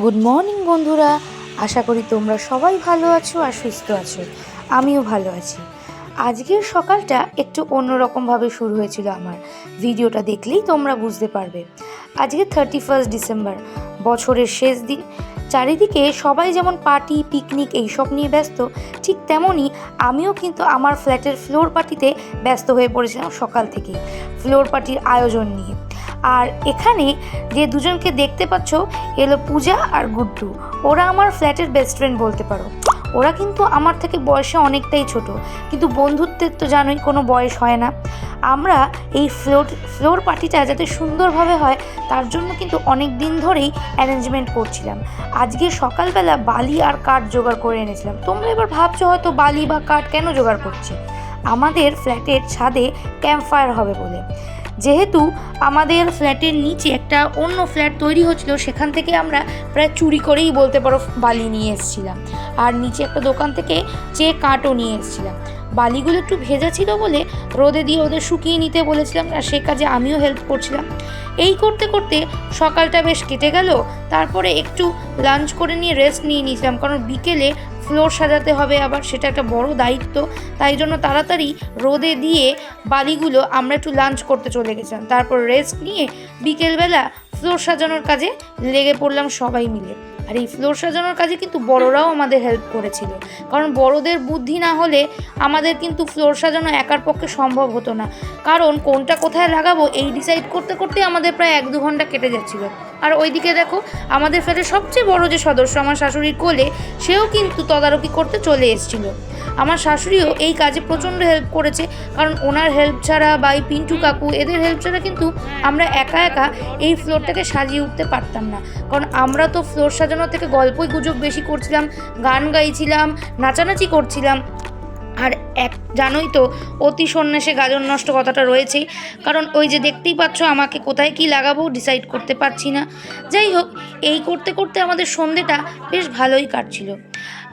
Good morning বন্ধুরা আশা করি তোমরা সবাই ভালো আছো আর সুস্থ আছো আমিও ভালো আছি আজকের সকালটা একটু অন্যরকমভাবে শুরু হয়েছিল আমার। ভিডিওটা দেখলেই তোমরা বুঝতে পারবে। আজকে থার্টি ফার্স্ট ডিসেম্বর বছরের শেষ দিন। চারিদিকে সবাই যেমন পার্টি পিকনিক এইসব নিয়ে ব্যস্ত, ঠিক তেমনই আমিও কিন্তু আমার ফ্ল্যাটের ফ্লোর পার্টিতে ব্যস্ত হয়ে পড়েছিলাম সকাল থেকেই ফ্লোর পার্টির আয়োজন নিয়ে। আর এখানে যে দুজনকে দেখতে পাচ্ছ, এলো পূজা আর গুড্ডু। ওরা আমার ফ্ল্যাটের বেস্ট ফ্রেন্ড বলতে পারো। ওরা কিন্তু আমার থেকে বয়সে অনেকটাই ছোট, কিন্তু বন্ধুত্বের তো জানোই কোনো বয়স হয় না। আমরা এই ফ্লোর ফ্লোর পার্টিটা যাতে সুন্দরভাবে হয়, তার জন্য কিন্তু অনেক দিন ধরেই অ্যারেঞ্জমেন্ট করছিলাম। আজকে সকালবেলা বালি আর কাঠ জোগাড় করে এনেছিলাম। তোমরা এবার ভাবছ হয়তো বালি বা কাঠ কেন জোগাড় করছি? আমাদের ফ্ল্যাটের ছাদে ক্যাম্প ফায়ার হবে বলে। যেহেতু আমাদের ফ্ল্যাটের নিচে একটা অন্য ফ্ল্যাট তৈরি হচ্ছিল, সেখান থেকে আমরা প্রায় চুরি করেই বলতে পারো বালি নিয়ে এসেছিলাম। আর নিচে একটা দোকান থেকে চেয়ে কাঠও নিয়ে এসেছিলাম। বালিগুলো একটু ভেজা ছিল বলে রোদে দিয়ে ওদের শুকিয়ে নিতে বলেছিলাম আর সে কাজে আমিও হেল্প করছিলাম। এই করতে করতে সকালটা বেশ কেটে গেল, তারপরে একটু লাঞ্চ করে নিয়ে রেস্ট নিয়ে নিয়েছিলাম, কারণ বিকেলে ফ্লোর সাজাতে হবে আবার সেটা একটা বড় দায়িত্ব, তাই জন্য তাড়াতাড়ি রোদে দিয়ে বালিগুলো আমরা একটু লাঞ্চ করতে চলে গেছিলাম। তারপর রেস্ট নিয়ে বিকেলবেলা ফ্লোর সাজানোর কাজে লেগে পড়লাম সবাই মিলে। আর এই ফ্লোর সাজানোর কাজে কিন্তু বড়রাও আমাদের হেল্প করেছিল। কারণ বড়দের বুদ্ধি না হলে আমাদের কিন্তু ফ্লোর সাজানো একার পক্ষে সম্ভব হতো না। কারণ কোনটা কোথায় লাগাবো, এই ডিসাইড করতে করতে আমাদের প্রায় এক দু ঘণ্টা কেটে যাচ্ছিল। আর ওইদিকে দেখো, আমাদের ফ্ল্যাটের সবচেয়ে বড় যে সদস্য আমার শাশুড়ির কোলে, সেও কিন্তু তদারকি করতে চলে এসেছিল। আমার শাশুড়িও এই কাজে প্রচণ্ড হেল্প করেছে, কারণ ওনার হেল্প ছাড়া বা এই পিন্টু কাকু, এদের হেল্প ছাড়া কিন্তু আমরা একা একা এই ফ্লোরটাকে সাজিয়ে উঠতে পারতাম না। কারণ আমরা তো ফ্লোর সাজানোর থেকে গল্পই গুজব বেশি করছিলাম, গান গাইছিলাম, নাচানাচি করছিলাম। আর এক, জানোই তো, অতি সন্ন্যাসে গাজন নষ্ট কথাটা রয়েছেই। কারণ ওই যে দেখতেই পাচ্ছ আমাকে কোথায় কি লাগাবো ডিসাইড করতে পারছি না। যাই হোক, এই করতে করতে আমাদের সন্ধেটা বেশ ভালোই কাটছিল।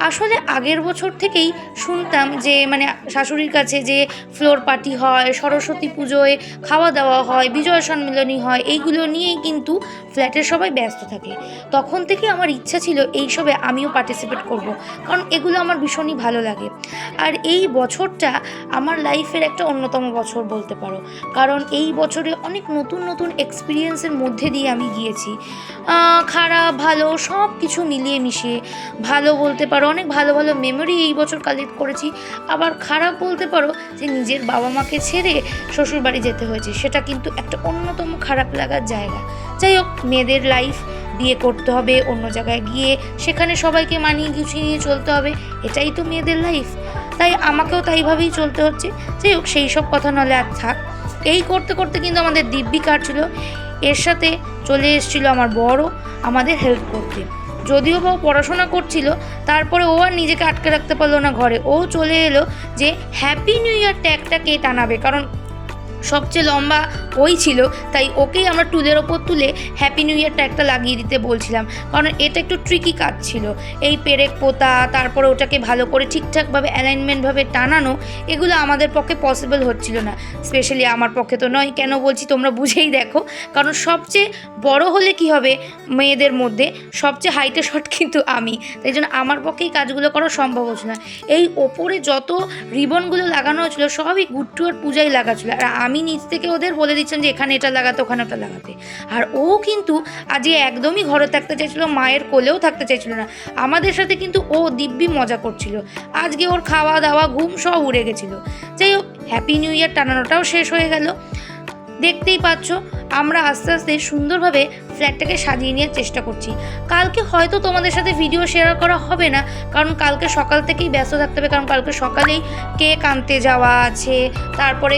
আসলে আগের বছর থেকেই শুনতাম যে মানে শাশুড়ির কাছে যে ফ্লোর পার্টি হয়, সরস্বতী পুজোয় খাওয়া দাওয়া হয়, বিজয় সম্মিলনী হয়, এইগুলো নিয়েই কিন্তু ফ্ল্যাটের সবাই ব্যস্ত থাকে। তখন থেকে আমার ইচ্ছা ছিল এইসবে আমিও পার্টিসিপেট করব, কারণ এগুলো আমার ভীষণই ভালো লাগে। আর এই বছরটা আমার লাইফের একটা অন্যতম বছর বলতে পারো, কারণ এই বছরে অনেক নতুন নতুন এক্সপিরিয়েন্সের মধ্যে দিয়ে আমি গিয়েছি। খারাপ, ভালো সব কিছু মিলিয়ে মিশিয়ে, ভালো বলতে পারো, অনেক ভালো ভালো মেমোরি এই বছর কালেক্ট করেছি। আবার খারাপ বলতে পারো যে নিজের বাবা মাকে ছেড়ে শ্বশুরবাড়ি যেতে হয়েছে, সেটা কিন্তু একটা অন্যতম খারাপ লাগার জায়গা। যাই হোক, মেয়েদের লাইফ বিয়ে করতে হবে, অন্য জায়গায় গিয়ে সেখানে সবাইকে মানিয়ে গুছিয়ে নিয়ে চলতে হবে, এটাই তো মেয়েদের লাইফ তাই আমাকেও তাইভাবেই চলতে হচ্ছে। যাই হোক, সেই সব কথা নলে আর থাক। এই করতে করতে কিন্তু আমাদের দিব্যি কাটছিল। এর সাথে চলে এসেছিল আমার বড়, আমাদের হেল্প করতে। যদিও বা পড়াশোনা করছিল, তারপরে ও আর নিজেকে আটকে রাখতে পারল না ঘরে। ও চলে এলো যে হ্যাপি নিউ ইয়ার ট্যাগটা কে টানাবে। কারণ সবচেয়ে লম্বা ওই ছিল, তাই ওকেই আমরা টুলের ওপর তুলে হ্যাপি নিউ ইয়ারটা একটা লাগিয়ে দিতে বলছিলাম। কারণ এটা একটু ট্রিকি কাজ ছিল। এই পেরেক পোতা, তারপরে ওটাকে ভালো করে ঠিকঠাকভাবে অ্যালাইনমেন্টভাবে টানানো, এগুলো আমাদের পক্ষে পসিবল হচ্ছিল না। স্পেশালি আমার পক্ষে তো নয়, কেন বলছি তোমরা বুঝেই দেখো। কারণ সবচেয়ে বড় হলে কি হবে মেয়েদের মধ্যে, সবচেয়ে হাইটে শট কিন্তু আমি। তাই জন্য আমার পক্ষেই কাজগুলো করা সম্ভব হচ্ছে না। এই ওপরে যত রিবনগুলো লাগানো হচ্ছিল সবই গুট্টু আর পূজাই লাগা ছিল আর আমি নিচ থেকে ওদের বলে দিচ্ছেন যে এখানে এটা লাগাতে, ওখানে ওটা লাগাতে। আর ও কিন্তু আজকে একদমই ঘরে থাকতে চাইছিল, মায়ের কোলেও থাকতে চাইছিলো না। আমাদের সাথে কিন্তু ও দিব্যি মজা করছিল। আজকে ওর খাওয়া দাওয়া ঘুম সব উড়ে গেছিল। যাই হোক হ্যাপি নিউ ইয়ার টানানোটাও শেষ হয়ে গেল। দেখতেই পাচ্ছ, আমরা আস্তে আস্তে সুন্দরভাবে ফ্ল্যাটটাকে সাজিয়ে নেওয়ার চেষ্টা করছি। কালকে হয়তো তোমাদের সাথে ভিডিও শেয়ার করা হবে না, কারণ কালকে সকাল থেকেই ব্যস্ত থাকতে হবে, কারণ কালকে সকালেই কেক আনতে যাওয়া আছে, তারপরে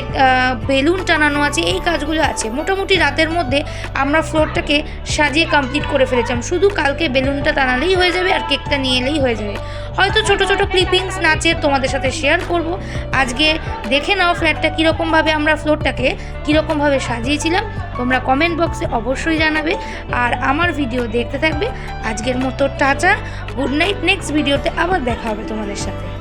বেলুন টানানো আছে, এই কাজগুলো আছে। মোটামুটি রাতের মধ্যে আমরা ফ্লোরটাকে সাজিয়ে কমপ্লিট করে ফেলেছিলাম। শুধু কালকে বেলুনটা টানালেই হয়ে যাবে আর কেকটা নিয়ে এলেই হয়ে যাবে। হয়তো ছোট ছোট ক্লিপিংস নাচের তোমাদের সাথে শেয়ার করব। আজকে দেখে নাও ফ্ল্যাটটা কীরকমভাবে আমরা ফ্লোরটাকে কীরকমভাবে কীভাবে সাজিয়েছিলাম, তোমরা কমেন্ট বক্সে অবশ্যই জানাবে। আর আমার ভিডিও দেখতে থাকবে। আজকের মতো টাটা গুড নাইট নেক্সট ভিডিওতে আবার দেখা হবে তোমাদের সাথে।